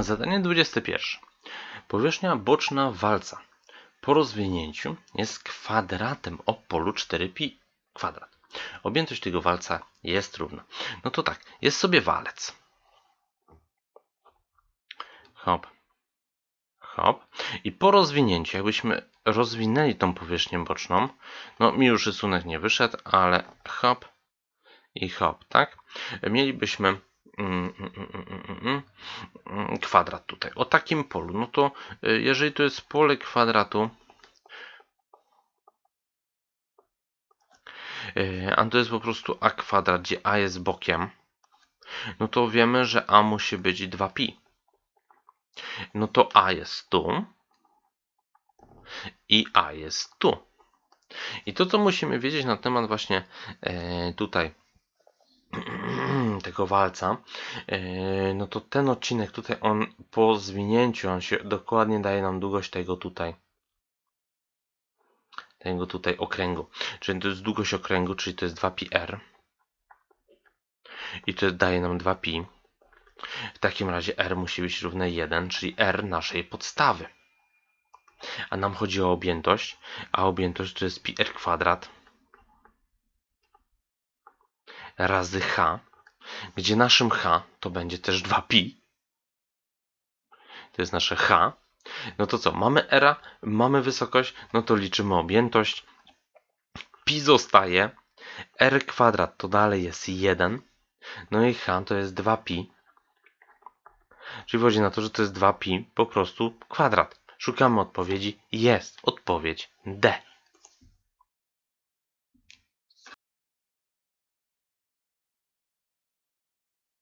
Zadanie 21. Powierzchnia boczna walca po rozwinięciu jest kwadratem o polu 4pi kwadrat. Objętość tego walca jest równa. No to tak, jest sobie walec. Hop. Hop. I po rozwinięciu, jakbyśmy rozwinęli tą powierzchnię boczną, no mi już rysunek nie wyszedł, ale hop i hop, tak? Mielibyśmy kwadrat tutaj, o takim polu. No to y, jeżeli to jest pole kwadratu, y, a to jest po prostu a kwadrat, gdzie a jest bokiem, no to wiemy, że a musi być 2pi. No to a jest tu i a jest tu. I to, co musimy wiedzieć na temat właśnie e, tutaj tego walca, e, no to ten odcinek tutaj, on po zwinięciu, on się dokładnie daje nam długość tego tutaj. Tego tutaj okręgu. Czyli to jest długość okręgu, czyli to jest 2πr. I to daje nam 2pi. W takim razie r musi być równe 1, czyli r naszej podstawy. A nam chodzi o objętość, a objętość to jest pi r kwadrat razy h, gdzie naszym h to będzie też 2pi. To jest nasze h. No to co? Mamy r, mamy wysokość, no to liczymy objętość. Pi zostaje. r kwadrat to dalej jest 1. No i h to jest 2pi. Czyli chodzi na to, że to jest 2pi po prostu kwadrat. Szukamy odpowiedzi. Jest odpowiedź D.